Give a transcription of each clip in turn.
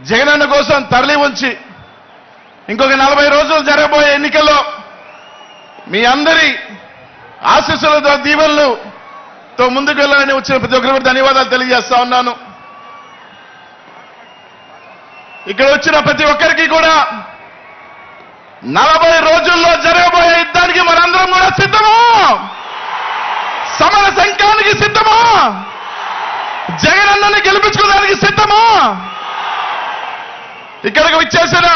జగనన్న కోసం తరలి ఉంచి ఇంకొక నలభై రోజులు జరగబోయే ఎన్నికల్లో మీ అందరి ఆశీస్సులతో దీవెనలుతో ముందుకు వెళ్ళాలని వచ్చిన ప్రతి ఒక్కరికి ధన్యవాదాలు తెలియజేస్తా ఉన్నాను. ఇక్కడ వచ్చిన ప్రతి ఒక్కరికి కూడా నలభై రోజుల్లో జరగబోయే యుద్ధానికి మనందరం కూడా సిద్ధమా? సమర సంఖ్యానికి సిద్ధమా? జగనన్నని గెలిపించుకోవడానికి ఇక్కడికి వచ్చేసిన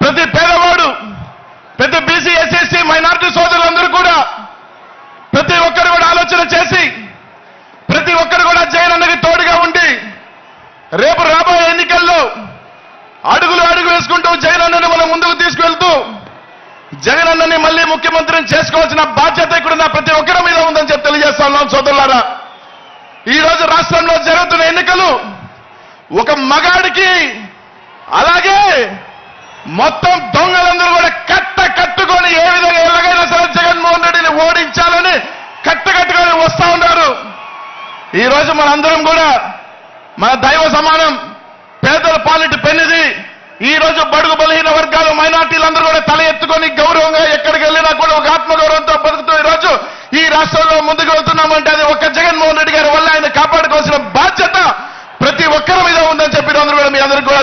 ప్రతి పేదవాడు ప్రతి బీసీ ఎస్ఎస్సీ మైనార్టీ సోదరులందరూ కూడా ప్రతి ఒక్కరు కూడా ఆలోచన చేసి ప్రతి ఒక్కరు కూడా జగనన్నకి తోడుగా ఉండి రేపు రాబోయే ఎన్నికల్లో అడుగులు అడుగు వేసుకుంటూ జగనన్నని మనం ముందుకు తీసుకువెళ్తూ జగనన్నని మళ్ళీ ముఖ్యమంత్రిని చేసుకోవాల్సిన బాధ్యత ఇక్కడ ఉన్న ప్రతి ఒక్కరి మీద ఉందని చెప్పి తెలియజేస్తా ఉన్నాం సోదరులారా. ఈ రోజు రాష్ట్రంలో ఒక మగాడికి అలాగే మొత్తం దొంగలందరూ కూడా కట్ట కట్టుకొని ఏ విధంగా ఎలాగైనా సరే జగన్మోహన్ రెడ్డిని ఓడించాలని కట్ట కట్టుకొని వస్తా ఉన్నారు. ఈ రోజు మనందరం కూడా మన దైవ సమానం పేదల పాలిటి పెన్నిది ఈ రోజు బడుగు బలహీన వర్గాలు మైనార్టీలందరూ కూడా తల ఎత్తుకొని గౌరవంగా ఎక్కడికి వెళ్ళినా కూడా ఒక ఆత్మగౌరవంతో బతుకుతూ ఈ రోజు ఈ రాష్ట్రంలో ముందుకు వెళ్తున్నామంటే అది ఒక్క జగన్మోహన్ రెడ్డి గారి వల్ల ఆయన కాపాడుకోవాల్సిన బాధ్యత ప్రతి ఒక్కరి మీద ఉందని చెప్పి అందరూ కూడా మీ అందరికీ కూడా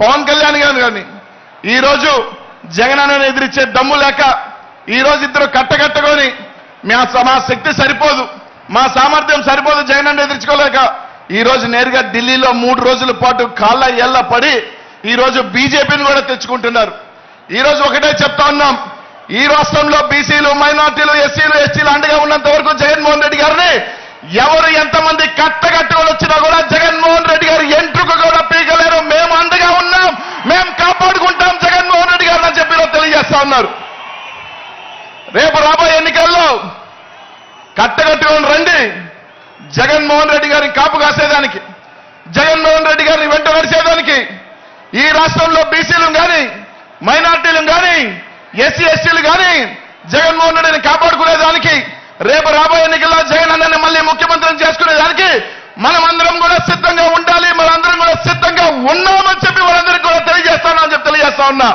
పవన్ కళ్యాణ్ గారు కానీ ఈ రోజు జగనన్నను ఎదిరించే దమ్ము లేక ఈ రోజు ఇద్దరు కట్టకట్టుకొని మా శక్తి సరిపోదు మా సామర్థ్యం సరిపోదు జగనన్న ఎదిరించుకోలేక ఈ రోజు నేరుగా ఢిల్లీలో మూడు రోజుల పాటు కాళ్ళ ఎల్ల పడి ఈ రోజు బీజేపీని కూడా తెచ్చుకుంటున్నారు. ఈ రోజు ఒకటే చెప్తా ఉన్నాం ఈ రాష్ట్రంలో బీసీలు మైనార్టీలు ఎస్సీలు ఎస్టీలు అండగా ఉన్నంత వరకు జగన్మోహన్ రెడ్డి గారిని ఎవరు ఎంతమంది కట్టగట్టుకొని వచ్చినా కూడా జగన్మోహన్ రెడ్డి గారు ఎంట్రుకు కూడా పీకలేరు మేము అండగా ఉన్నాం మేము కాపాడుకుంటాం జగన్మోహన్ రెడ్డి గారిని అని చెప్పి ఈరోజు తెలియజేస్తా ఉన్నారు. రేపు రాబోయే ఎన్నికల్లో కట్టగట్టుకొని రండి. జగన్మోహన్ రెడ్డి గారిని కాపు కాసేదానికి జగన్మోహన్ రెడ్డి గారిని వెంట నడిచేదానికి ఈ రాష్ట్రంలో బీసీలు కానీ మైనార్టీలు కానీ ఎస్సీ ఎస్టీలు కానీ జగన్మోహన్ రెడ్డిని కాపాడుకునేదానికి రేపు రాబోయే ఎన్నికల్లో జగన్ అన్నని మళ్ళీ ముఖ్యమంత్రిని చేసుకునేదానికి మనం అందరం కూడా సిద్ధంగా ఉండాలి మనందరం కూడా సిద్ధంగా ఉన్నామని చెప్పి వాళ్ళందరికీ కూడా తెలియజేస్తానని చెప్పి తెలియజేస్తా ఉన్నా.